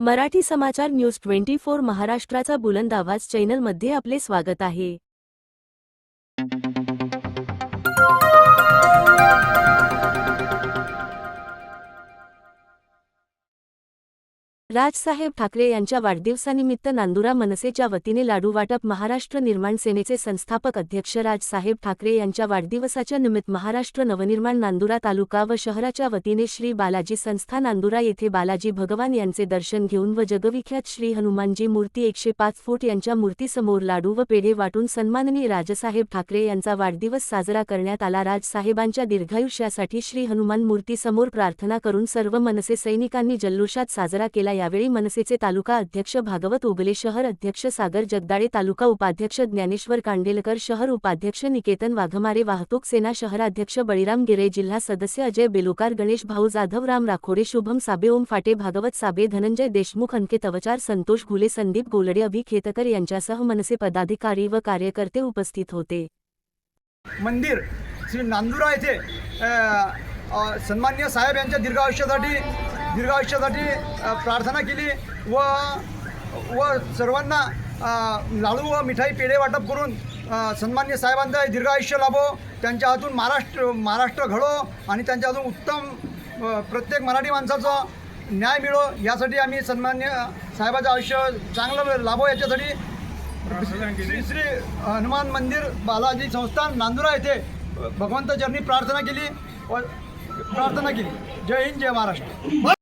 मराठी समाचार news twenty four महाराष्ट्राचा बुलंद आवाज चॅनलमध्ये आपले स्वागत आहे. राजसाहेब ठाकरे यांच्या वाढदिवसानिमित्त नांदुरा मनसेच्या वतीने लाडू वाटप महाराष्ट्र निर्माण सेनेचे संस्थापक अध्यक्ष राजसाहेब ठाकरे यांच्या वाढदिवसाच्या निमित्त महाराष्ट्र नवनिर्माण नांदुरा तालुका व शहराच्या वतीने श्री बालाजी संस्था नांदुरा येथे बालाजी भगवान यांचे दर्शन घेऊन व जगविख्यात श्री हनुमानजी मूर्ती एकशे पाच फूट यांच्या मूर्तीसमोर लाडू व पेढे वाटून सन्माननीय राजसाहेब ठाकरे यांचा वाढदिवस साजरा करण्यात आला. राजसाहेबांच्या दीर्घायुष्यासाठी श्री हनुमान मूर्तीसमोर प्रार्थना करून सर्व मनसे सैनिकांनी जल्लोषात साजरा केला. यावेळी मनसेचे तालुका अध्यक्ष भागवत उगले शहर अध्यक्ष सागर जगदाळे तालुका उपाध्यक्ष ज्ञानेश्वर कांडेलकर शहर उपाध्यक्ष निकेतन वाघमारे वाहतूक सेना शहराध्यक्ष बळीराम गिरे जिल्हा सदस्य अजय बेलुकार गणेश भाऊ जाधव राम राखोडे शुभम साबे ओम फाटे भागवत साबे धनंजय देशमुख अंकित अवचार संतोष घुले संदीप गोलडे अभि खेतकर यांच्यासह मनसे पदाधिकारी व कार्यकर्ते उपस्थित होते. मंदिर श्री नांदुरा येथे सन्मान्य साहेब यांच्या दीर्घायुष्यासाठी दीर्घायुष्यासाठी अ, प्रार्थना केली व व सर्वांना लाडू व मिठाई पेढे वाटप करून सन्मान्य साहेबांचं दीर्घायुष्य लाभो. त्यांच्या हातून महाराष्ट्र महाराष्ट्र घडो आणि त्यांच्या हातून उत्तम प्रत्येक मराठी माणसाचं न्याय मिळो. यासाठी आम्ही सन्मान्य साहेबाचं आयुष्य चांगलं लाभो. याच्यासाठी श्री श्री हनुमान मंदिर बालाजी संस्थान नांदुरा येथे भगवंत चरणी प्रार्थना केली व प्रार्थना केली. जय हिंद जय महाराष्ट्र.